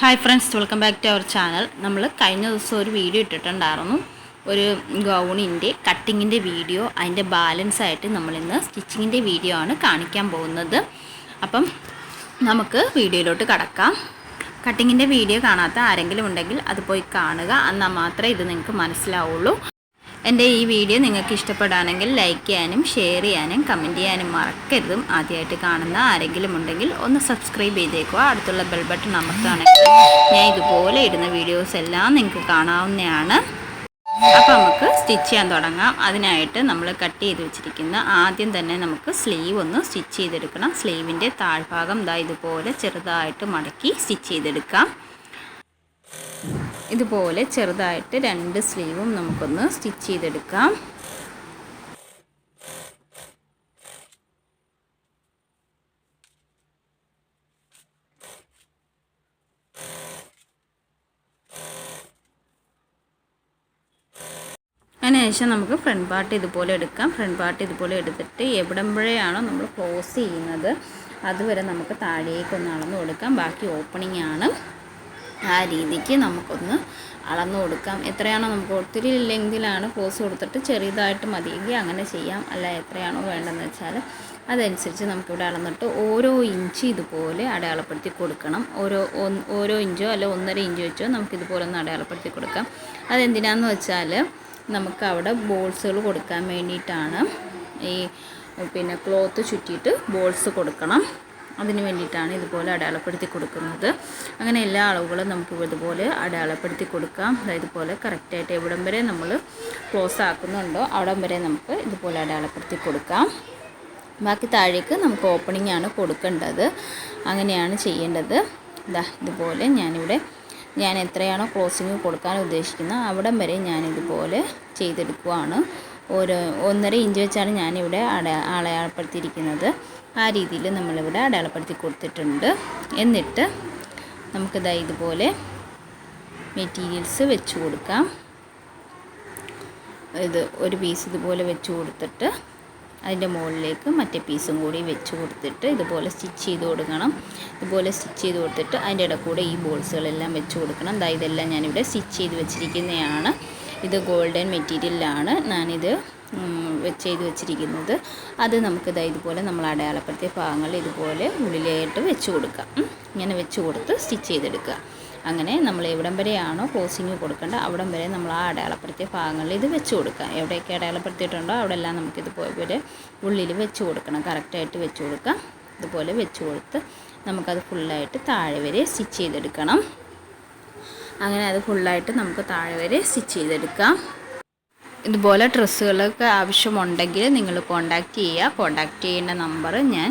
Hi friends welcome back to our channel നമ്മൾ കഴിഞ്ഞ ദിവസം ഒരു വീഡിയോ ഇട്ടിട്ടുണ്ടായിരുന്നു. ഒരു ഗൗണിന്റെ കട്ടിങ്ങിന്റെ വീഡിയോ അതിന്റെ ബാലൻസ് ആയിട്ട് നമ്മളിന്ന് സ്റ്റിച്ചിങ്ങിന്റെ വീഡിയോ ആണ് കാണിക്കാൻ പോകുന്നത്. അപ്പം നമുക്ക് വീഡിയോയിലോട്ട് കടക്കാം. കട്ടിങ്ങിന്റെ വീഡിയോ കാണാത്ത ആരെങ്കിലും ഉണ്ടെങ്കിൽ അത് പോയി കാണുക. എന്നാൽ മാത്രമേ ഇത് നിങ്ങൾക്ക് മനസ്സിലാവുള്ളൂ. എന്റെ ഈ വീഡിയോ നിങ്ങൾക്ക് ഇഷ്ടപ്പെടുകയാണെങ്കിൽ ലൈക്ക് ചെയ്യാനും ഷെയർ ചെയ്യാനും കമന്റ് ചെയ്യാനും മറക്കരുതും. ആദ്യമായിട്ട് കാണുന്ന ആരെങ്കിലും ഉണ്ടെങ്കിൽ ഒന്ന് സബ്സ്ക്രൈബ് ചെയ്തേക്കുക. അടുത്തുള്ള ബെൽ ബട്ടൺ അമർത്താണെങ്കിൽ ഞാൻ ഇതുപോലെ ഇടുന്ന വീഡിയോസ് എല്ലാം നിങ്ങൾക്ക് കാണാവുന്നതാണ്. അപ്പോൾ നമുക്ക് സ്റ്റിച്ച് ചെയ്യാൻ തുടങ്ങാം. അതിനായിട്ട് നമ്മൾ കട്ട് ചെയ്ത് വെച്ചിരിക്കുന്ന ആദ്യം തന്നെ നമുക്ക് സ്ലീവ് ഒന്ന് സ്റ്റിച്ച് ചെയ്തെടുക്കണം. സ്ലീവിന്റെ താഴ്ഭാഗം ഇതാ ഇതുപോലെ ചെറുതായിട്ട് മടക്കി സ്റ്റിച്ച് ചെയ്തെടുക്കാം. ഇതുപോലെ ചെറുതായിട്ട് രണ്ട് സ്ലീവും നമുക്കൊന്ന് സ്റ്റിച്ച് ചെയ്തെടുക്കാം. അതിനുശേഷം നമുക്ക് ഫ്രണ്ട് പാർട്ട് ഇതുപോലെ എടുക്കാം. ഫ്രണ്ട് പാർട്ട് ഇതുപോലെ എടുത്തിട്ട് എവിടെമ്പോഴെയാണോ നമ്മൾ ക്ലോസ് ചെയ്യുന്നത് അതുവരെ നമുക്ക് താഴേക്കൊന്ന് അളന്ന് കൊടുക്കാം. ബാക്കി ഓപ്പണിംഗ് ആണ്. ആ രീതിക്ക് നമുക്കൊന്ന് അളന്നു കൊടുക്കാം. എത്രയാണോ നമുക്ക് ഒത്തിരി ലെങ്തിലാണ് ക്ലോസ് കൊടുത്തിട്ട് ചെറിയതായിട്ട് മതിയെങ്കിൽ അങ്ങനെ ചെയ്യാം. അല്ല എത്രയാണോ വേണ്ടതെന്ന് വെച്ചാൽ അതനുസരിച്ച് നമുക്കിവിടെ അളന്നിട്ട് ഓരോ ഇഞ്ച് ഇതുപോലെ അടയാളപ്പെടുത്തി കൊടുക്കണം. ഓരോ ഓരോ ഇഞ്ചോ അല്ല ഒന്നര ഇഞ്ച് വെച്ചോ നമുക്കിതുപോലെ ഒന്ന് അടയാളപ്പെടുത്തി കൊടുക്കാം. അതെന്തിനാന്ന് വെച്ചാൽ നമുക്ക് അവിടെ ബോൾസുകൾ കൊടുക്കാൻ വേണ്ടിയിട്ടാണ് ഈ പിന്നെ ക്ലോത്ത് ചുറ്റിയിട്ട് ബോൾസ് കൊടുക്കണം. അതിന് വേണ്ടിയിട്ടാണ് ഇതുപോലെ അടയാളപ്പെടുത്തി കൊടുക്കുന്നത്. അങ്ങനെ എല്ലാ അളവുകളും നമുക്ക് ഇതുപോലെ അടയാളപ്പെടുത്തി കൊടുക്കാം. ഇതുപോലെ കറക്റ്റായിട്ട് എവിടം വരെ നമ്മൾ ക്ലോസ് ആക്കുന്നുണ്ടോ അവിടം വരെ നമുക്ക് ഇതുപോലെ അടയാളപ്പെടുത്തി കൊടുക്കാം. ബാക്കി താഴേക്ക് നമുക്ക് ഓപ്പണിംഗ് ആണ് കൊടുക്കേണ്ടത്. അങ്ങനെയാണ് ചെയ്യേണ്ടത്. ഇതാ ഇതുപോലെ ഞാനിവിടെ ഞാൻ എത്രയാണോ ക്ലോസിങ് കൊടുക്കാൻ ഉദ്ദേശിക്കുന്നത് അവിടം വരെ ഞാനിതുപോലെ ചെയ്തെടുക്കുവാണ്. ഒരു ഒന്നര ഇഞ്ച് വെച്ചാണ് ഞാനിവിടെ അട അടയാളപ്പെടുത്തിയിരിക്കുന്നത്. ആ രീതിയിൽ നമ്മളിവിടെ അടയാളപ്പെടുത്തി കൊടുത്തിട്ടുണ്ട്. എന്നിട്ട് നമുക്കിതാ ഇതുപോലെ മെറ്റീരിയൽസ് വെച്ച് കൊടുക്കാം. ഇത് ഒരു പീസ് ഇതുപോലെ വെച്ച് കൊടുത്തിട്ട് അതിന്റെ മുകളിലേക്ക് മറ്റേ പീസും കൂടി വെച്ച് കൊടുത്തിട്ട് ഇതുപോലെ സ്റ്റിച്ച് ചെയ്ത് കൊടുക്കണം. ഇതുപോലെ സ്റ്റിച്ച് ചെയ്ത് കൊടുത്തിട്ട് അതിന്റെ ഇടയിൽ കൂടെ ഈ ബോൾസുകളെല്ലാം വെച്ച് കൊടുക്കണം. ദാ ഇതെല്ലാം ഞാനിവിടെ സ്റ്റിച്ച് ചെയ്ത് വെച്ചിരിക്കുന്നതാണ്. ഇത് ഗോൾഡൻ മെറ്റീരിയലാണ് ഞാനിത് ചെയ്ത് വെച്ചിരിക്കുന്നത്. അത് നമുക്ക് ഇതാ ഇതുപോലെ നമ്മൾ അടയാളപ്പെടുത്തിയ ഭാഗങ്ങൾ ഇതുപോലെ ഉള്ളിലായിട്ട് വെച്ച് കൊടുക്കാം. ഇങ്ങനെ വെച്ച് കൊടുത്ത് സ്റ്റിച്ച് ചെയ്തെടുക്കുക. അങ്ങനെ നമ്മൾ എവിടം വരെയാണോ ക്ലോസിങ് കൊടുക്കേണ്ടത് അവിടം വരെ നമ്മൾ ആ അടയാളപ്പെടുത്തിയ ഭാഗങ്ങളിൽ ഇത് വെച്ച് കൊടുക്കുക. എവിടെയൊക്കെ അടയാളപ്പെടുത്തിയിട്ടുണ്ടോ അവിടെ എല്ലാം നമുക്കിതുപോലെ ഉള്ളിൽ വെച്ച് കൊടുക്കണം. കറക്റ്റായിട്ട് വെച്ച് കൊടുക്കുക. ഇതുപോലെ വെച്ച് കൊടുത്ത് നമുക്കത് ഫുള്ളായിട്ട് താഴെ വരെ സ്റ്റിച്ച് ചെയ്തെടുക്കണം. അങ്ങനെ അത് ഫുള്ളായിട്ട് നമുക്ക് താഴെ വരെ സ്റ്റിച്ച് ചെയ്തെടുക്കാം. ഇതുപോലെ ഡ്രസ്സുകളൊക്കെ ആവശ്യമുണ്ടെങ്കിൽ നിങ്ങൾ കോണ്ടാക്റ്റ് ചെയ്യുക. കോണ്ടാക്റ്റ് ചെയ്യേണ്ട നമ്പർ ഞാൻ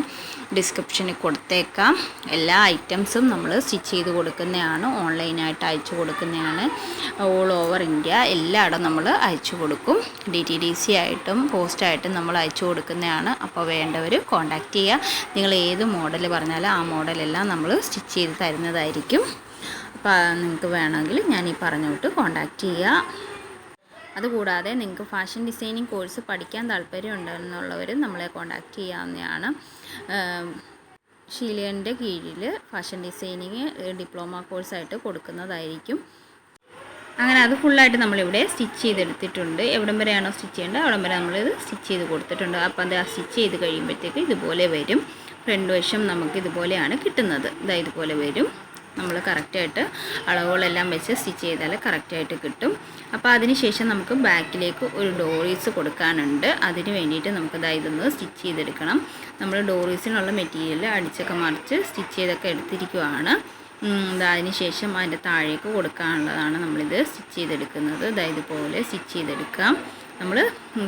ഡിസ്ക്രിപ്ഷനിൽ കൊടുത്തേക്കാം. എല്ലാ ഐറ്റംസും നമ്മൾ സ്റ്റിച്ച് ചെയ്ത് കൊടുക്കുന്നതാണ്. ഓൺലൈനായിട്ട് അയച്ചു കൊടുക്കുന്നതാണ്. ഓൾ ഓവർ ഇന്ത്യ എല്ലായിടും നമ്മൾ അയച്ചു കൊടുക്കും. ഡി ടി ഡി സി ആയിട്ടും പോസ്റ്റായിട്ടും നമ്മൾ അയച്ചു കൊടുക്കുന്നതാണ്. അപ്പോൾ വേണ്ടവർ കോണ്ടാക്റ്റ് ചെയ്യുക. നിങ്ങൾ ഏത് മോഡൽ പറഞ്ഞാലും ആ മോഡലെല്ലാം നമ്മൾ സ്റ്റിച്ച് ചെയ്ത് തരുന്നതായിരിക്കും. അപ്പോൾ നിങ്ങൾക്ക് വേണമെങ്കിൽ ഞാൻ ഈ പറഞ്ഞു പറഞ്ഞോട്ട് കോണ്ടാക്റ്റ് ചെയ്യുക അതുകൂടാതെ നിങ്ങൾക്ക് ഫാഷൻ ഡിസൈനിങ് കോഴ്സ് പഠിക്കാൻ താല്പര്യമുണ്ടെന്നുള്ളവർ നമ്മളെ കോൺടാക്റ്റ് ചെയ്യാവുന്നതാണ്. ഷീലിയന്റെ കീഴിൽ ഫാഷൻ ഡിസൈനിങ് ഡിപ്ലോമ കോഴ്സായിട്ട് കൊടുക്കുന്നതായിരിക്കും. അങ്ങനെ അത് ഫുള്ളായിട്ട് നമ്മളിവിടെ സ്റ്റിച്ച് ചെയ്തെടുത്തിട്ടുണ്ട്. എവിടം വരെയാണോ സ്റ്റിച്ച് ചെയ്യേണ്ടത് അവിടം വരെ നമ്മളിത് സ്റ്റിച്ച് ചെയ്ത് കൊടുത്തിട്ടുണ്ട്. അപ്പോൾ അത് ആ സ്റ്റിച്ച് ചെയ്ത് കഴിയുമ്പോഴത്തേക്ക് ഇതുപോലെ വരും. ഫ്രണ്ട് വശം നമുക്ക് ഇതുപോലെയാണ് കിട്ടുന്നത്. ഇതാ ഇതുപോലെ വരും. നമ്മൾ കറക്റ്റായിട്ട് അളവുകളെല്ലാം വെച്ച് സ്റ്റിച്ച് ചെയ്താൽ കറക്റ്റായിട്ട് കിട്ടും. അപ്പോൾ അതിനുശേഷം നമുക്ക് ബാക്കിലേക്ക് ഒരു ഡോറീസ് കൊടുക്കാനുണ്ട്. അതിന് വേണ്ടിയിട്ട് നമുക്ക് ഇതൊന്ന് സ്റ്റിച്ച് ചെയ്തെടുക്കണം. നമ്മൾ ഡോറീസിനുള്ള മെറ്റീരിയൽ അടിച്ചൊക്കെ മറിച്ച് സ്റ്റിച്ച് ചെയ്തൊക്കെ എടുത്തിരിക്കുവാണ്. അതിന് ശേഷം അതിന്റെ താഴേക്ക് കൊടുക്കാനുള്ളതാണ് നമ്മളിത് സ്റ്റിച്ച് ചെയ്തെടുക്കുന്നത്. അതായത് പോലെ സ്റ്റിച്ച് ചെയ്തെടുക്കാം. നമ്മൾ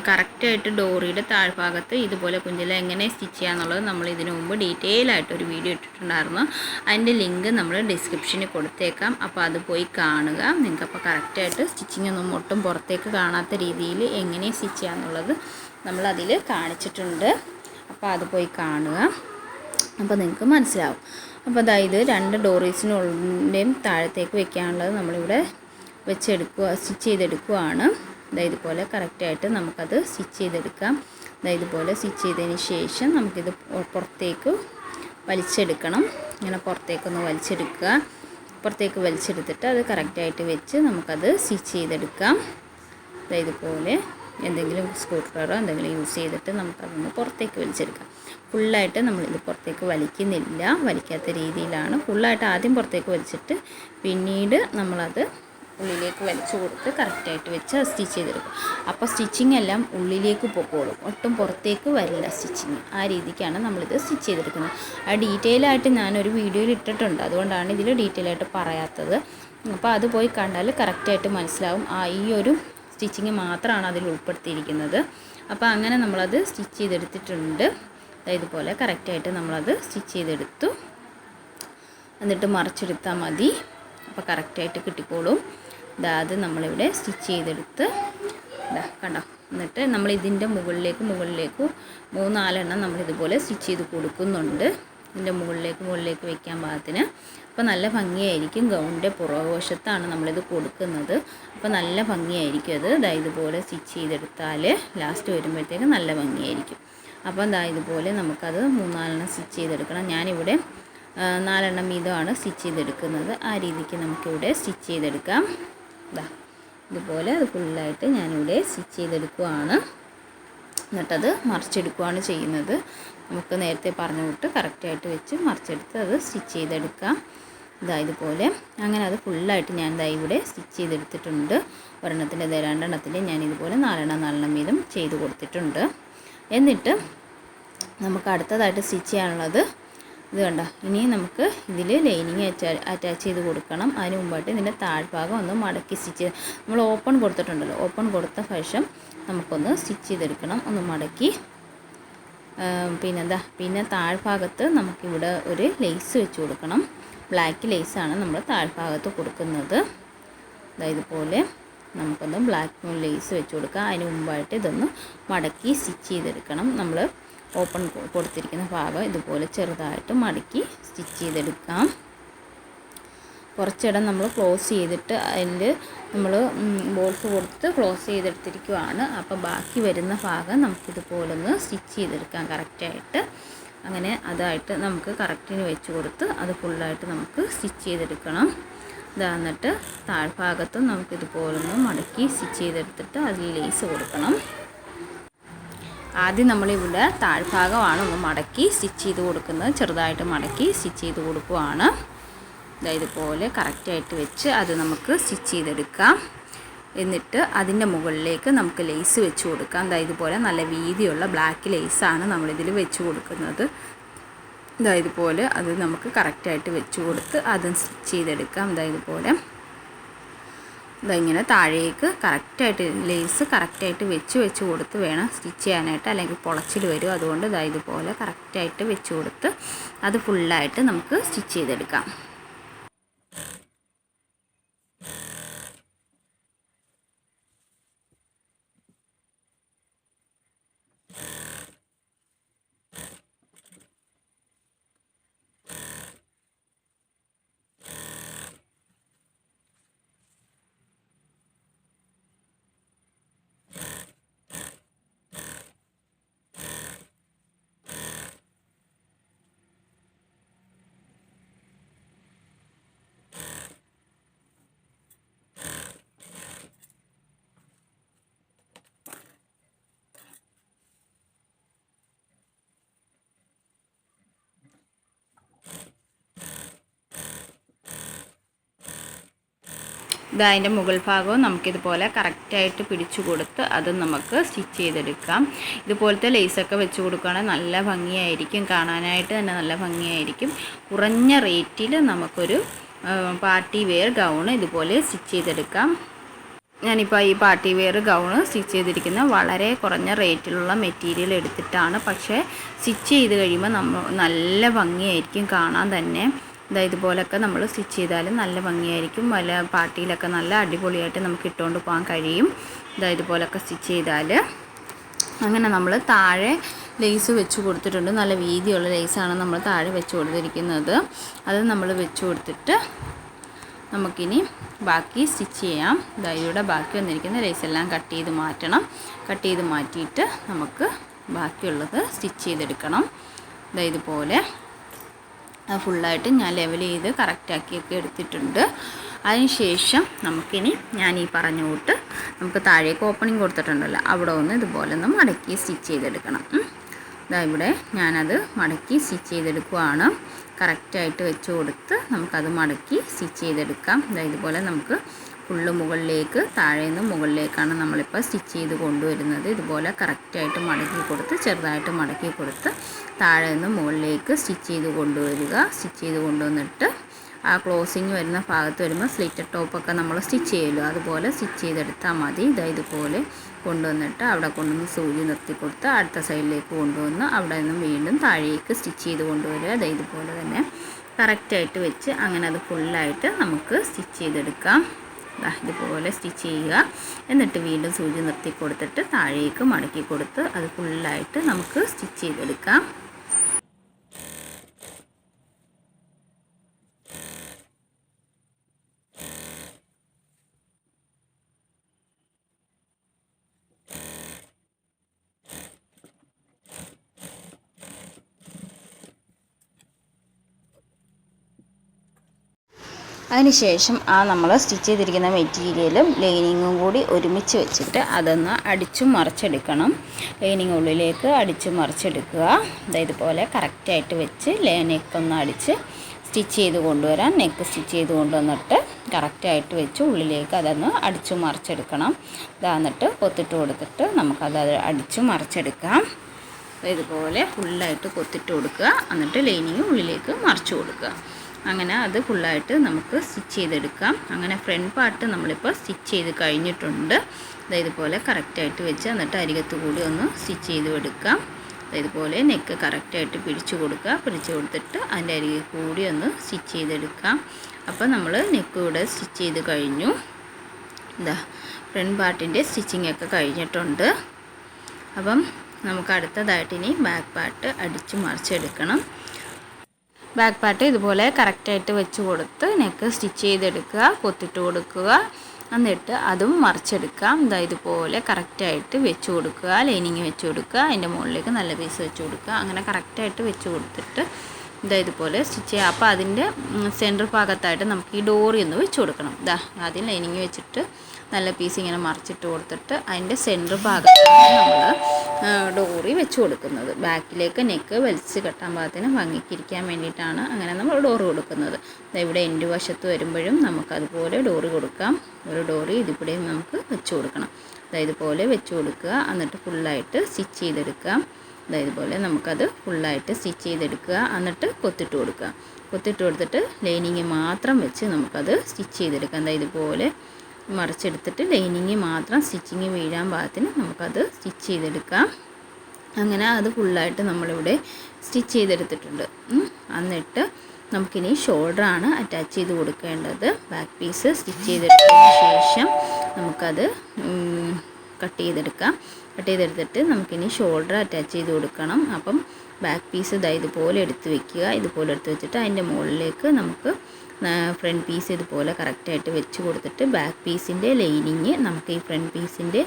കറക്റ്റായിട്ട് ഡോറിയുടെ താഴ്ഭാഗത്ത് ഇതുപോലെ കുഞ്ചില എങ്ങനെ സ്റ്റിച്ച് ചെയ്യാന്നുള്ളത് നമ്മൾ ഇതിനു മുമ്പ് ഡീറ്റെയിൽ ആയിട്ട് ഒരു വീഡിയോ ഇട്ടിട്ടുണ്ടായിരുന്നു. അതിന്റെ ലിങ്ക് നമ്മൾ ഡിസ്ക്രിപ്ഷനിൽ കൊടുത്തേക്കാം. അപ്പോൾ അത് പോയി കാണുക. നിങ്ങൾക്ക് അപ്പോൾ കറക്റ്റായിട്ട് സ്റ്റിച്ചിങ് ഒന്നും ഒട്ടും പുറത്തേക്ക് കാണാത്ത രീതിയിൽ എങ്ങനെ സ്റ്റിച്ച് ചെയ്യാന്നുള്ളത് നമ്മളതിൽ കാണിച്ചിട്ടുണ്ട്. അപ്പോൾ അത് പോയി കാണുക. അപ്പോൾ നിങ്ങൾക്ക് മനസ്സിലാവും. അപ്പോൾ അതായത് രണ്ട് ഡോറീസിനുള്ളിന്റെയും താഴത്തേക്ക് വെക്കാനുള്ളത് നമ്മളിവിടെ വെച്ചെടുക്കുക സ്റ്റിച്ച് ചെയ്തെടുക്കുകയാണ് ഇതുപോലെ കറക്റ്റായിട്ട് നമുക്കത് സ്റ്റിച്ച് ചെയ്തെടുക്കാം. ഇതാ ഇതുപോലെ സ്റ്റിച്ച് ചെയ്തതിന് ശേഷം നമുക്കിത് പുറത്തേക്ക് വലിച്ചെടുക്കണം. ഇങ്ങനെ പുറത്തേക്കൊന്ന് വലിച്ചെടുക്കുക. പുറത്തേക്ക് വലിച്ചെടുത്തിട്ട് അത് കറക്റ്റായിട്ട് വെച്ച് നമുക്കത് സ്റ്റിച്ച് ചെയ്തെടുക്കാം. ഇതുപോലെ എന്തെങ്കിലും സ്ക്രൂ എന്തെങ്കിലും യൂസ് ചെയ്തിട്ട് നമുക്കതൊന്ന് പുറത്തേക്ക് വലിച്ചെടുക്കാം. ഫുള്ളായിട്ട് നമ്മളിത് പുറത്തേക്ക് വലിക്കുന്നില്ല. വലിക്കാത്ത രീതിയിലാണ്. ഫുള്ളായിട്ട് ആദ്യം പുറത്തേക്ക് വലിച്ചിട്ട് പിന്നീട് നമ്മളത് ഉള്ളിലേക്ക് വലിച്ചു കൊടുത്ത് കറക്റ്റായിട്ട് വെച്ച് സ്റ്റിച്ച് ചെയ്തെടുക്കും. അപ്പോൾ സ്റ്റിച്ചിങ് എല്ലാം ഉള്ളിലേക്ക് പൊക്കോളും. ഒട്ടും പുറത്തേക്ക് വരില്ല സ്റ്റിച്ചിങ് ആ രീതിക്കാണ് നമ്മളിത് സ്റ്റിച്ച് ചെയ്തെടുക്കുന്നത്. ആ ഡീറ്റെയിൽ ആയിട്ട് ഞാനൊരു വീഡിയോയിൽ ഇട്ടിട്ടുണ്ട്. അതുകൊണ്ടാണ് ഇതിൽ ഡീറ്റെയിൽ ആയിട്ട് പറയാത്തത്. അപ്പോൾ അത് പോയി കണ്ടാൽ കറക്റ്റായിട്ട് മനസ്സിലാവും. ആ ഈ ഒരു സ്റ്റിച്ചിങ് മാത്രമാണ് അതിൽ ഉൾപ്പെടുത്തിയിരിക്കുന്നത്. അപ്പോൾ അങ്ങനെ നമ്മളത് സ്റ്റിച്ച് ചെയ്തെടുത്തിട്ടുണ്ട്. ഇതുപോലെ കറക്റ്റായിട്ട് നമ്മളത് സ്റ്റിച്ച് ചെയ്തെടുത്തു. എന്നിട്ട് മറിച്ചെടുത്താൽ മതി. അപ്പോൾ കറക്റ്റായിട്ട് കിട്ടിക്കോളും. ഇതാ അത് നമ്മളിവിടെ സ്റ്റിച്ച് ചെയ്തെടുത്ത് ഇതാ കണ്ടോ? എന്നിട്ട് നമ്മൾ ഇതിന്റെ മുകളിലേക്ക് മുകളിലേക്ക് മൂന്നാലെണ്ണം നമ്മളിതുപോലെ സ്റ്റിച്ച് ചെയ്ത് കൊടുക്കുന്നുണ്ട്. ഇതിന്റെ മുകളിലേക്ക് മുകളിലേക്ക് വെക്കാൻ പാകത്തിന്. അപ്പോൾ നല്ല ഭംഗിയായിരിക്കും. ഗൗണിന്റെ പുറകുവശത്താണ് നമ്മളിത് കൊടുക്കുന്നത്. അപ്പോൾ നല്ല ഭംഗിയായിരിക്കും അത്. ഇതാ ഇതുപോലെ സ്റ്റിച്ച് ചെയ്തെടുത്താൽ ലാസ്റ്റ് വരുമ്പോഴത്തേക്ക് നല്ല ഭംഗിയായിരിക്കും. അപ്പോൾ ഇതാ ഇതുപോലെ നമുക്കത് മൂന്നാലെണ്ണം സ്റ്റിച്ച് ചെയ്തെടുക്കണം. ഞാനിവിടെ നാലെണ്ണം വീതമാണ് സ്റ്റിച്ച് ചെയ്തെടുക്കുന്നത്. ആ രീതിക്ക് നമുക്കിവിടെ സ്റ്റിച്ച് ചെയ്തെടുക്കാം. ഇതാ ഇതുപോലെ അത് ഫുള്ളായിട്ട് ഞാനിവിടെ സ്റ്റിച്ച് ചെയ്തെടുക്കുവാണ്. എന്നിട്ടത് മറിച്ചെടുക്കുകയാണ് ചെയ്യുന്നത്. നമുക്ക് നേരത്തെ പറഞ്ഞു വിട്ട് കറക്റ്റായിട്ട് വെച്ച് മറിച്ചെടുത്ത് അത് സ്റ്റിച്ച് ചെയ്തെടുക്കാം. ഇതാ ഇതുപോലെ. അങ്ങനെ അത് ഫുള്ളായിട്ട് ഞാൻ ഇതാ ഇവിടെ സ്റ്റിച്ച് ചെയ്തെടുത്തിട്ടുണ്ട്. ഒരെണ്ണത്തിന്റെ ഇതേ രണ്ടെണ്ണത്തിന്റെ ഞാൻ ഇതുപോലെ നാലെണ്ണം നാലെണ്ണം വീതം ചെയ്ത് കൊടുത്തിട്ടുണ്ട്. എന്നിട്ട് നമുക്ക് അടുത്തതായിട്ട് സ്റ്റിച്ച് ചെയ്യാനുള്ളത് ഇത് കണ്ട? ഇനി നമുക്ക് ഇതിൽ ലൈനിങ് അറ്റാച്ച് ചെയ്ത് കൊടുക്കണം. അതിന് മുമ്പായിട്ട് ഇതിന്റെ താഴ്ഭാഗം ഒന്ന് മടക്കി സ്റ്റിച്ച് നമ്മൾ ഓപ്പൺ കൊടുത്തിട്ടുണ്ടല്ലോ. ഓപ്പൺ കൊടുത്ത ശേഷം നമുക്കൊന്ന് സ്റ്റിച്ച് ചെയ്തെടുക്കണം. ഒന്ന് മടക്കി. പിന്നെ പിന്നെന്താ? പിന്നെ താഴ്ഭാഗത്ത് നമുക്കിവിടെ ഒരു ലെയ്സ് വെച്ച് കൊടുക്കണം. ബ്ലാക്ക് ലേസാണ് നമ്മൾ താഴ്ഭാഗത്ത് കൊടുക്കുന്നത്. ഇതുപോലെ നമുക്കൊന്ന് ബ്ലാക്ക് ലെയ്സ് വെച്ച് കൊടുക്കാം. അതിന് മുമ്പായിട്ട് ഇതൊന്ന് മടക്കി സ്റ്റിച്ച് ചെയ്തെടുക്കണം. നമ്മൾ ഓപ്പൺ കൊടുത്തിരിക്കുന്ന ഭാഗം ഇതുപോലെ ചെറുതായിട്ട് മടക്കി സ്റ്റിച്ച് ചെയ്തെടുക്കാം. കുറച്ചിടം നമ്മൾ ക്ലോസ് ചെയ്തിട്ട് അതിൽ നമ്മൾ ബോൾസ് കൊടുത്ത് ക്ലോസ് ചെയ്തെടുത്തിരിക്കുവാണ്. അപ്പോൾ ബാക്കി വരുന്ന ഭാഗം നമുക്കിതുപോലെ ഒന്ന് സ്റ്റിച്ച് ചെയ്തെടുക്കാം കറക്റ്റായിട്ട്. അങ്ങനെ അതായിട്ട് നമുക്ക് കറക്റ്റിന് വെച്ച് കൊടുത്ത് അത് ഫുള്ളായിട്ട് നമുക്ക് സ്റ്റിച്ച് ചെയ്തെടുക്കണം. ഇതാ എന്നിട്ട് താഴ്ഭാഗത്തും നമുക്കിതുപോലൊന്ന് മടക്കി സ്റ്റിച്ച് ചെയ്തെടുത്തിട്ട് അതിൽ ലേസ് കൊടുക്കണം. ആദ്യം നമ്മളിവിടെ താഴ്ഭാഗമാണ് ഒന്ന് മടക്കി സ്റ്റിച്ച് ചെയ്ത് കൊടുക്കുന്നത്. ചെറുതായിട്ട് മടക്കി സ്റ്റിച്ച് ചെയ്ത് കൊടുക്കുവാണ്. ഇതുപോലെ കറക്റ്റായിട്ട് വെച്ച് അത് നമുക്ക് സ്റ്റിച്ച് ചെയ്തെടുക്കാം. എന്നിട്ട് അതിന്റെ മുകളിലേക്ക് നമുക്ക് ലേസ് വെച്ച് കൊടുക്കാം. അതായത് ഇതുപോലെ നല്ല വീതിയുള്ള ബ്ലാക്ക് ലേസാണ് നമ്മളിതിൽ വെച്ച് കൊടുക്കുന്നത്. അതായത് ഇതുപോലെ അത് നമുക്ക് കറക്റ്റായിട്ട് വെച്ച് കൊടുത്ത് അതും സ്റ്റിച്ച് ചെയ്തെടുക്കാം. ദാ ഇതുപോലെ ഇതാ ഇങ്ങനെ താഴേക്ക് കറക്റ്റായിട്ട് ലേസ് കറക്റ്റായിട്ട് വെച്ച് വെച്ച് കൊടുത്ത് വേണം സ്റ്റിച്ച് ചെയ്യാനായിട്ട് അല്ലെങ്കിൽ പൊളച്ചിൽ വരും. അതുകൊണ്ട് ഇതാ ഇതുപോലെ കറക്റ്റായിട്ട് വെച്ച് കൊടുത്ത് അത് ഫുള്ളായിട്ട് നമുക്ക് സ്റ്റിച്ച് ചെയ്തെടുക്കാം. ഇത് അതിന്റെ മുകൾ ഭാഗവും നമുക്കിതുപോലെ കറക്റ്റായിട്ട് പിടിച്ചു കൊടുത്ത് അത് നമുക്ക് സ്റ്റിച്ച് ചെയ്തെടുക്കാം. ഇതുപോലത്തെ ലേസൊക്കെ വെച്ച് കൊടുക്കുകയാണെങ്കിൽ നല്ല ഭംഗിയായിരിക്കും. കാണാനായിട്ട് തന്നെ നല്ല ഭംഗിയായിരിക്കും. കുറഞ്ഞ റേറ്റിൽ നമുക്കൊരു പാർട്ടി വെയർ ഗൗണ് ഇതുപോലെ സ്റ്റിച്ച് ചെയ്തെടുക്കാം. ഞാനിപ്പോൾ ഈ പാർട്ടി വെയർ ഗൗണ് സ്റ്റിച്ച് ചെയ്തിരിക്കുന്ന വളരെ കുറഞ്ഞ റേറ്റിലുള്ള മെറ്റീരിയൽ എടുത്തിട്ടാണ്. പക്ഷേ സ്റ്റിച്ച് ചെയ്ത് കഴിയുമ്പോൾ നമ്മൾ നല്ല ഭംഗിയായിരിക്കും കാണാൻ തന്നെ. ഇതാ ഇതുപോലൊക്കെ നമ്മൾ സ്റ്റിച്ച് ചെയ്താൽ നല്ല ഭംഗിയായിരിക്കും. വല്ല പാർട്ടിയിലൊക്കെ നല്ല അടിപൊളിയായിട്ട് നമുക്ക് ഇട്ടുകൊണ്ട് പോകാൻ കഴിയും. ഇതാ ഇതുപോലൊക്കെ സ്റ്റിച്ച് ചെയ്താൽ അങ്ങനെ നമ്മൾ താഴെ ലേസ് വെച്ച് കൊടുത്തിട്ടുണ്ട്. നല്ല വീതിയുള്ള ലേസാണ് നമ്മൾ താഴെ വെച്ച് കൊടുത്തിരിക്കുന്നത്. അത് നമ്മൾ വെച്ച് കൊടുത്തിട്ട് നമുക്കിനി ബാക്കി സ്റ്റിച്ച് ചെയ്യാം. ഇതായിയുടെ ബാക്കി വന്നിരിക്കുന്ന ലേസ് എല്ലാം കട്ട് ചെയ്ത് മാറ്റണം. കട്ട് ചെയ്ത് മാറ്റിയിട്ട് നമുക്ക് ബാക്കിയുള്ളത് സ്റ്റിച്ച് ചെയ്തെടുക്കണം. ഇതായതുപോലെ ഇതുപോലെ ഫുള്ളായിട്ട് ഞാൻ ലെവൽ ചെയ്ത് കറക്റ്റാക്കിയൊക്കെ എടുത്തിട്ടുണ്ട്. അതിനുശേഷം നമുക്കിനി ഞാൻ ഈ പറഞ്ഞു കൂട്ട് നമുക്ക് താഴേക്ക് ഓപ്പണിങ് കൊടുത്തിട്ടുണ്ടല്ലോ. അവിടെ ഒന്ന് ഇതുപോലെ ഒന്ന് മടക്കി സ്റ്റിച്ച് ചെയ്തെടുക്കണം. ഇതാ ഇവിടെ ഞാനത് മടക്കി സ്റ്റിച്ച് ചെയ്തെടുക്കുവാണ്. കറക്റ്റായിട്ട് വെച്ച് കൊടുത്ത് നമുക്കത് മടക്കി സ്റ്റിച്ച് ചെയ്തെടുക്കാം. ഇതാ ഇതുപോലെ നമുക്ക് ഫുള്ള് മുകളിലേക്ക് താഴെ നിന്ന് മുകളിലേക്കാണ് നമ്മളിപ്പോൾ സ്റ്റിച്ച് ചെയ്ത് കൊണ്ടുവരുന്നത്. ഇതുപോലെ കറക്റ്റായിട്ട് മടക്കി കൊടുത്ത് ചെറുതായിട്ട് മടക്കി കൊടുത്ത് താഴെ നിന്ന് മുകളിലേക്ക് സ്റ്റിച്ച് ചെയ്ത് കൊണ്ടുവരിക. സ്റ്റിച്ച് ചെയ്ത് കൊണ്ടുവന്നിട്ട് ആ ക്ലോസിങ് വരുന്ന ഭാഗത്ത് വരുമ്പോൾ സ്ലിറ്റർ ടോപ്പൊക്കെ നമ്മൾ സ്റ്റിച്ച് ചെയ്യുമല്ലോ. അതുപോലെ സ്റ്റിച്ച് ചെയ്തെടുത്താൽ മതി. ഇതാ ഇതുപോലെ കൊണ്ടുവന്നിട്ട് അവിടെ കൊണ്ടുവന്ന് സൂചി നിർത്തി കൊടുത്ത് അടുത്ത സൈഡിലേക്ക് കൊണ്ടുവന്ന് അവിടെ നിന്നും വീണ്ടും താഴേക്ക് സ്റ്റിച്ച് ചെയ്ത് കൊണ്ടുവരിക. ഇതാ ഇതുപോലെ തന്നെ കറക്റ്റായിട്ട് വെച്ച് അങ്ങനെ അത് ഫുള്ളായിട്ട് നമുക്ക് സ്റ്റിച്ച് ചെയ്തെടുക്കാം. ഇതുപോലെ സ്റ്റിച്ച് ചെയ്യുക. എന്നിട്ട് വീണ്ടും സൂചി നിർത്തി കൊടുത്തിട്ട് താഴേക്ക് മടക്കി കൊടുത്ത് അത് ഫുള്ളായിട്ട് നമുക്ക് സ്റ്റിച്ച് ചെയ്തെടുക്കാം. അതിനുശേഷം ആ നമ്മൾ സ്റ്റിച്ച് ചെയ്തിരിക്കുന്ന മെറ്റീരിയലും ലൈനിങ്ങും കൂടി ഒരുമിച്ച് വെച്ചിട്ട് അതൊന്ന് അടിച്ചു മറിച്ചെടുക്കണം. ലൈനിങ് ഉള്ളിലേക്ക് അടിച്ചു മറിച്ചെടുക്കുക. അതായത് പോലെ കറക്റ്റായിട്ട് വെച്ച് നെക്കൊന്ന് അടിച്ച് സ്റ്റിച്ച് ചെയ്ത് കൊണ്ടുവരാൻ നെക്ക് സ്റ്റിച്ച് ചെയ്ത് കൊണ്ടുവന്നിട്ട് കറക്റ്റായിട്ട് വെച്ച് ഉള്ളിലേക്ക് അതൊന്ന് അടിച്ചു മറിച്ചെടുക്കണം. ഇതാ എന്നിട്ട് കൊത്തിട്ട് കൊടുത്തിട്ട് നമുക്കത് അടിച്ചു മറിച്ചെടുക്കാം. ഇതുപോലെ ഫുള്ളായിട്ട് കൊത്തിട്ട് കൊടുക്കുക. എന്നിട്ട് ലൈനിങ് ഉള്ളിലേക്ക് മറിച്ച് കൊടുക്കുക. അങ്ങനെ അത് ഫുള്ളായിട്ട് നമുക്ക് സ്റ്റിച്ച് ചെയ്തെടുക്കാം. അങ്ങനെ ഫ്രണ്ട് പാർട്ട് നമ്മളിപ്പോൾ സ്റ്റിച്ച് ചെയ്ത് കഴിഞ്ഞിട്ടുണ്ട്. ഇതുപോലെ കറക്റ്റായിട്ട് വെച്ച് എന്നിട്ട് അരികത്ത് കൂടി ഒന്ന് സ്റ്റിച്ച് ചെയ്ത് എടുക്കാം. ഇതുപോലെ നെക്ക് കറക്റ്റായിട്ട് പിടിച്ചു കൊടുക്കുക. പിടിച്ചു കൊടുത്തിട്ട് അതിന്റെ അരികിൽ കൂടി ഒന്ന് സ്റ്റിച്ച് ചെയ്തെടുക്കാം. അപ്പോൾ നമ്മൾ നെക്ക് ഇവിടെ സ്റ്റിച്ച് ചെയ്ത് കഴിഞ്ഞു. എന്താ ഫ്രണ്ട് പാർട്ടിന്റെ സ്റ്റിച്ചിങ് ഒക്കെ കഴിഞ്ഞിട്ടുണ്ട്. അപ്പം നമുക്ക് അടുത്തതായിട്ട് ഇനി ബാക്ക് പാർട്ട് അടിച്ച് മറിച്ചെടുക്കണം. ബാക്ക് പാർട്ട് ഇതുപോലെ കറക്റ്റായിട്ട് വെച്ച് കൊടുത്ത് നെക്ക് സ്റ്റിച്ച് ചെയ്തെടുക്കുക കൊത്തിട്ട് കൊടുക്കുക. എന്നിട്ട് അതും മറിച്ചെടുക്കാം ഇതാ ഇതുപോലെ കറക്റ്റായിട്ട് വെച്ച് കൊടുക്കുക. ലൈനിങ് വെച്ച് കൊടുക്കുക. അതിന്റെ മുകളിലേക്ക് നല്ല പീസ് വെച്ച് കൊടുക്കുക. അങ്ങനെ കറക്റ്റായിട്ട് വെച്ച് കൊടുത്തിട്ട് ഇതാ ഇതുപോലെ സ്റ്റിച്ച് ചെയ്യുക. അപ്പോൾ അതിന്റെ സെന്റർ ഭാഗത്തായിട്ട് നമുക്ക് ഈ ഡോറി ഒന്ന് വെച്ച് കൊടുക്കണം. ഇതാ ആദ്യം ലൈനിങ് വെച്ചിട്ട് നല്ല പീസ് ഇങ്ങനെ മറിച്ചിട്ട് കൊടുത്തിട്ട് അതിന്റെ സെന്റർ ഭാഗത്ത് നമ്മൾ വെച്ച് കൊടുക്കുന്നത്. ബാക്കിലേക്ക് നെക്ക് വലിച്ച് കെട്ടാൻ പാകത്തിന് ഭംഗിക്കിരിക്കാൻ വേണ്ടിയിട്ടാണ് അങ്ങനെ നമ്മൾ ഡോറ് കൊടുക്കുന്നത്. ഇവിടെ എന്റെ വശത്ത് വരുമ്പോഴും നമുക്കതുപോലെ ഡോറ് കൊടുക്കാം. ഒരു ഡോറി ഇതിവിടെയും നമുക്ക് വെച്ച് കൊടുക്കണം. അതായത് പോലെ വെച്ച് കൊടുക്കുക. എന്നിട്ട് ഫുള്ളായിട്ട് സ്റ്റിച്ച് ചെയ്തെടുക്കാം അതായത് പോലെ നമുക്കത് ഫുള്ളായിട്ട് സ്റ്റിച്ച് ചെയ്തെടുക്കുക. എന്നിട്ട് കൊത്തിട്ട് കൊടുക്കുക. കൊത്തിട്ട് കൊടുത്തിട്ട് ലൈനിങ് മാത്രം വെച്ച് നമുക്കത് സ്റ്റിച്ച് ചെയ്തെടുക്കാം. അതായത് ഇതുപോലെ മറിച്ചെടുത്തിട്ട് ലൈനിങ് മാത്രം സ്റ്റിച്ചിങ് വീഴാൻ പാകത്തിന് നമുക്കത് സ്റ്റിച്ച് ചെയ്തെടുക്കാം. അങ്ങനെ അത് ഫുള്ളായിട്ട് നമ്മളിവിടെ സ്റ്റിച്ച് ചെയ്തെടുത്തിട്ടുണ്ട്. എന്നിട്ട് നമുക്കിനി ഷോൾഡറാണ് അറ്റാച്ച് ചെയ്ത് കൊടുക്കേണ്ടത്. ബാക്ക് പീസ് സ്റ്റിച്ച് ചെയ്തെടുത്തതിന് ശേഷം നമുക്കത് കട്ട് ചെയ്തെടുക്കാം. കട്ട് ചെയ്തെടുത്തിട്ട് നമുക്കിനി ഷോൾഡർ അറ്റാച്ച് ചെയ്ത് കൊടുക്കണം. അപ്പം ബാക്ക് പീസ് ഇതാ ഇതുപോലെ എടുത്ത് വെക്കുക. ഇതുപോലെ എടുത്ത് വെച്ചിട്ട് അതിന്റെ മുകളിലേക്ക് നമുക്ക് ഫ്രണ്ട് പീസ് ഇതുപോലെ കറക്റ്റായിട്ട് വെച്ച് കൊടുത്തിട്ട് ബാക്ക് പീസിന്റെ ലൈനിങ് നമുക്ക് ഈ ഫ്രണ്ട് പീസിന്റെ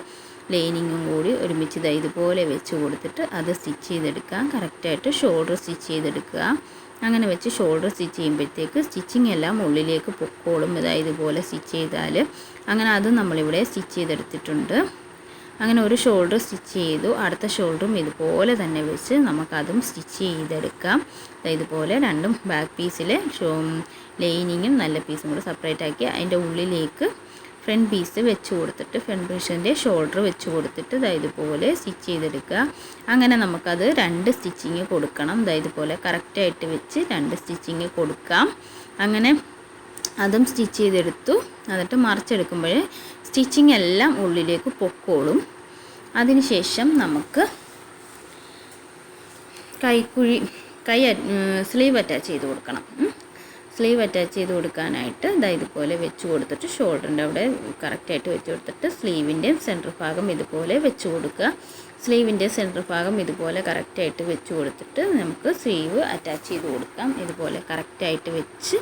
ലൈനിങ്ങും കൂടി ഒരുമിച്ച് ഇതാ ഇതുപോലെ വെച്ച് കൊടുത്തിട്ട് അത് സ്റ്റിച്ച് ചെയ്തെടുക്കാം കറക്റ്റായിട്ട് ഷോൾഡർ സ്റ്റിച്ച് ചെയ്തെടുക്കുക. അങ്ങനെ വെച്ച് ഷോൾഡർ സ്റ്റിച്ച് ചെയ്യുമ്പോഴത്തേക്ക് സ്റ്റിച്ചിങ് എല്ലാം ഉള്ളിലേക്ക് പൊക്കോളും. ഇതായി ഇതുപോലെ സ്റ്റിച്ച് ചെയ്താൽ അങ്ങനെ അത് നമ്മളിവിടെ സ്റ്റിച്ച് ചെയ്തെടുത്തിട്ടുണ്ട്. അങ്ങനെ ഒരു ഷോൾഡർ സ്റ്റിച്ച് ചെയ്തു. അടുത്ത ഷോൾഡറും ഇതുപോലെ തന്നെ വെച്ച് നമുക്കതും സ്റ്റിച്ച് ചെയ്തെടുക്കാം. ഇതുപോലെ രണ്ടും ബാക്ക് പീസിലെ ഷോ ലൈനിങ്ങും നല്ല പീസും കൂടെ സെപ്പറേറ്റ് ആക്കി അതിന്റെ ഉള്ളിലേക്ക് ഫ്രണ്ട് പീസ് വെച്ച് കൊടുത്തിട്ട് ഫ്രണ്ട് പീസിന്റെ ഷോൾഡർ വെച്ച് കൊടുത്തിട്ട് ദാ ഇതുപോലെ സ്റ്റിച്ച് ചെയ്തെടുക്കുക. അങ്ങനെ നമുക്കത് രണ്ട് സ്റ്റിച്ചിങ് കൊടുക്കണം. ദാ ഇതുപോലെ കറക്റ്റായിട്ട് വെച്ച് രണ്ട് സ്റ്റിച്ചിങ് കൊടുക്കാം. അങ്ങനെ അതും സ്റ്റിച്ച് ചെയ്തെടുത്തു. എന്നിട്ട് മറിച്ചെടുക്കുമ്പോൾ സ്റ്റിച്ചിങ് എല്ലാം ഉള്ളിലേക്ക് പൊക്കോളും. അതിനുശേഷം നമുക്ക് കൈക്കുഴി കൈ സ്ലീവ് അറ്റാച്ച് ചെയ്ത് കൊടുക്കണം. സ്ലീവ് അറ്റാച്ച് ചെയ്ത് കൊടുക്കാനായിട്ട് ഇതാ ഇതുപോലെ വെച്ച് കൊടുത്തിട്ട് ഷോൾഡറിന്റെ അവിടെ കറക്റ്റായിട്ട് വെച്ച് കൊടുത്തിട്ട് സ്ലീവിന്റെയും സെന്റർ ഭാഗം ഇതുപോലെ വെച്ച് കൊടുക്കുക. സ്ലീവിന്റെ സെന്റർ ഭാഗം ഇതുപോലെ കറക്റ്റായിട്ട് വെച്ച് കൊടുത്തിട്ട് നമുക്ക് സ്ലീവ് അറ്റാച്ച് ചെയ്ത് കൊടുക്കാം. ഇതുപോലെ കറക്റ്റായിട്ട് വെച്ച്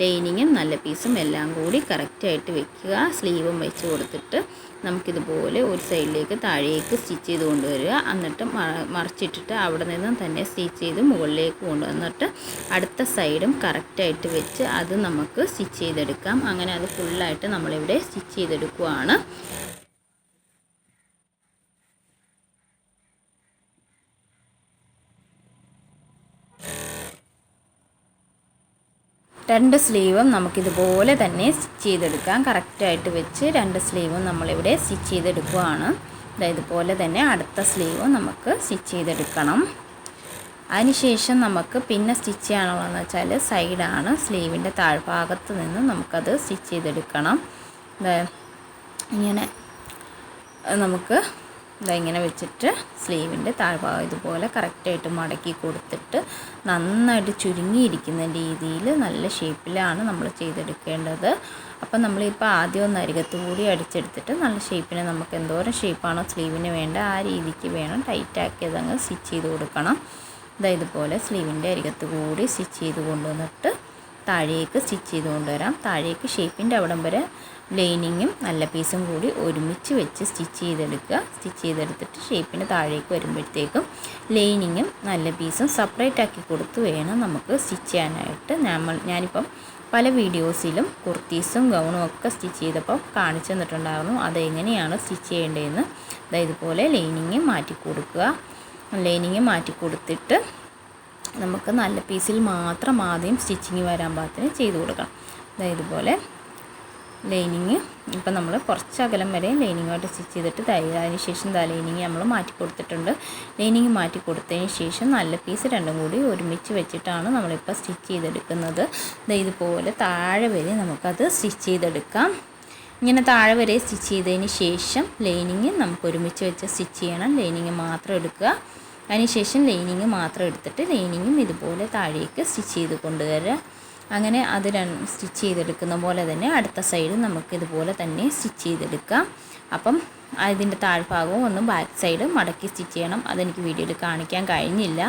ലൈനിങ്ങും നല്ല പീസും എല്ലാം കൂടി കറക്റ്റായിട്ട് വെക്കുക. സ്ലീവും വെച്ച് കൊടുത്തിട്ട് നമുക്കിതുപോലെ ഒരു സൈഡിലേക്ക് താഴേക്ക് സ്റ്റിച്ച് ചെയ്ത് കൊണ്ടുവരിക. എന്നിട്ട് മറിച്ചിട്ടിട്ട് അവിടെ നിന്നും തന്നെ സ്റ്റിച്ച് ചെയ്ത് മുകളിലേക്ക് കൊണ്ടുവന്നിട്ട് അടുത്ത സൈഡും കറക്റ്റായിട്ട് വെച്ച് അത് നമുക്ക് സ്റ്റിച്ച് ചെയ്തെടുക്കാം. അങ്ങനെ അത് ഫുള്ളായിട്ട് നമ്മളിവിടെ സ്റ്റിച്ച് ചെയ്തെടുക്കുകയാണ് രണ്ട് സ്ലീവും നമുക്കിതുപോലെ തന്നെ സ്റ്റിച്ച് ചെയ്തെടുക്കാം. കറക്റ്റായിട്ട് വെച്ച് രണ്ട് സ്ലീവും നമ്മളിവിടെ സ്റ്റിച്ച് ചെയ്തെടുക്കുകയാണ് ഇതുപോലെ തന്നെ അടുത്ത സ്ലീവും നമുക്ക് സ്റ്റിച്ച് ചെയ്തെടുക്കണം. അതിനുശേഷം നമുക്ക് പിന്നെ സ്റ്റിച്ച് ചെയ്യാനുള്ളതെന്ന് വെച്ചാൽ സൈഡാണ് സ്ലീവിന്റെ താഴ്ഭാഗത്ത് നിന്ന് നമുക്കത് സ്റ്റിച്ച് ചെയ്തെടുക്കണം. ഇങ്ങനെ നമുക്ക് ഇങ്ങനെ വെച്ചിട്ട് സ്ലീവിന്റെ താഴ്ഭാഗം ഇതുപോലെ കറക്റ്റായിട്ട് മടക്കി കൊടുത്തിട്ട് നന്നായിട്ട് ചുരുങ്ങിയിരിക്കുന്ന രീതിയിൽ നല്ല ഷേപ്പിലാണ് നമ്മൾ ചെയ്തെടുക്കേണ്ടത്. അപ്പം നമ്മളിപ്പോൾ ആദ്യം ഒന്ന് അരികത്ത് കൂടി അടിച്ചെടുത്തിട്ട് നല്ല ഷേപ്പിന് നമുക്ക് എന്തോരം ഷേപ്പാണോ സ്ലീവിന് വേണ്ട ആ രീതിക്ക് വേണം ടൈറ്റാക്കി അതങ്ങ് സ്റ്റിച്ച് ചെയ്ത് കൊടുക്കണം. ഇതാ ഇതുപോലെ സ്ലീവിന്റെ അരികത്ത് കൂടി സ്റ്റിച്ച് ചെയ്ത് കൊണ്ടുവന്നിട്ട് താഴേക്ക് സ്റ്റിച്ച് ചെയ്ത് കൊണ്ടുവരാം. താഴേക്ക് ഷേപ്പിന്റെ അവിടം വരെ ലൈനിങ്ങും നല്ല പീസും കൂടി ഒരുമിച്ച് വെച്ച് സ്റ്റിച്ച് ചെയ്തെടുക്കുക. സ്റ്റിച്ച് ചെയ്തെടുത്തിട്ട് ഷേപ്പിന് താഴേക്ക് വരുമ്പോഴത്തേക്കും ലൈനിങ്ങും നല്ല പീസും സെപ്പറേറ്റ് ആക്കി കൊടുത്ത് വേണം നമുക്ക് സ്റ്റിച്ച് ചെയ്യാനായിട്ട്. നമ്മൾ ഞാനിപ്പം പല വീഡിയോസിലും കുർത്തീസും ഗൗണും ഒക്കെ സ്റ്റിച്ച് ചെയ്തപ്പോൾ കാണിച്ചു തന്നിട്ടുണ്ടായിരുന്നു അതെങ്ങനെയാണ് സ്റ്റിച്ച് ചെയ്യേണ്ടതെന്ന്. അതായത് ഇതുപോലെ ലൈനിങ് മാറ്റി കൊടുക്കുക. ലൈനിങ് മാറ്റി കൊടുത്തിട്ട് നമുക്ക് നല്ല പീസിൽ മാത്രം ആദ്യം സ്റ്റിച്ചിങ് വരാൻ പാകത്തിന് ചെയ്ത് കൊടുക്കണം. അതായത് ഇതുപോലെ ലൈനിങ്. ഇപ്പം നമ്മൾ കുറച്ച് അകലം വരെ ലൈനിങ്ങായിട്ട് സ്റ്റിച്ച് ചെയ്തിട്ട് അതിന് ശേഷം ദാ ലൈനിങ് നമ്മൾ മാറ്റി കൊടുത്തിട്ടുണ്ട്. ലൈനിങ് മാറ്റി കൊടുത്തതിന് ശേഷം നല്ല പീസ് രണ്ടും കൂടി ഒരുമിച്ച് വെച്ചിട്ടാണ് നമ്മളിപ്പോൾ സ്റ്റിച്ച് ചെയ്തെടുക്കുന്നത്. ഇതുപോലെ താഴെ വരെ നമുക്കത് സ്റ്റിച്ച് ചെയ്തെടുക്കാം. ഇങ്ങനെ താഴെ വരെ സ്റ്റിച്ച് ചെയ്തതിന് ശേഷം ലൈനിങ് നമുക്ക് ഒരുമിച്ച് വെച്ച് സ്റ്റിച്ച് ചെയ്യണം. ലൈനിങ് മാത്രം എടുക്കുക. അതിനുശേഷം ലൈനിങ് മാത്രം എടുത്തിട്ട് ലൈനിങ്ങും ഇതുപോലെ താഴേക്ക് സ്റ്റിച്ച് ചെയ്ത് കൊണ്ടുവരിക അങ്ങനെ അത് സ്റ്റിച്ച് ചെയ്തെടുക്കുന്ന പോലെ തന്നെ അടുത്ത സൈഡ് നമുക്ക് ഇതുപോലെ തന്നെ സ്റ്റിച്ച് ചെയ്തെടുക്കാം. അപ്പം അതിന്റെ താഴ്ഭാഗവും ഒന്ന് ബാക്ക് സൈഡ് മടക്കി സ്റ്റിച്ച് ചെയ്യണം. അതെനിക്ക് വീഡിയോയിൽ കാണിക്കാൻ കഴിഞ്ഞില്ല.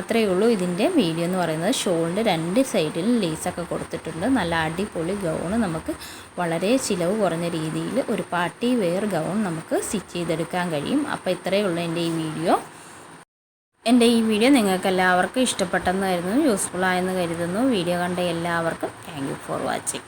അത്രയേ ഉള്ളൂ ഇതിന്റെ വീഡിയോ എന്ന് പറയുന്നത്. ഷോളിന്റെ രണ്ട് സൈഡിലും ലേസൊക്കെ കൊടുത്തിട്ടുണ്ട്. നല്ല അടിപൊളി ഗൗൺ നമുക്ക് വളരെ ചിലവ് കുറഞ്ഞ രീതിയിൽ ഒരു പാർട്ടി വെയർ ഗൗൺ നമുക്ക് സ്റ്റിച്ച് ചെയ്തെടുക്കാൻ കഴിയും. അപ്പോൾ ഇത്രയേ ഉള്ളൂ എന്റെ ഈ വീഡിയോ. എന്റെ ഈ വീഡിയോ നിങ്ങൾക്ക് എല്ലാവർക്കും ഇഷ്ടപ്പെട്ടെന്നായിരുന്നു യൂസ്ഫുൾ ആയെന്ന് കരുതുന്നു. വീഡിയോ കണ്ട എല്ലാവർക്കും താങ്ക് ഫോർ വാച്ചിങ്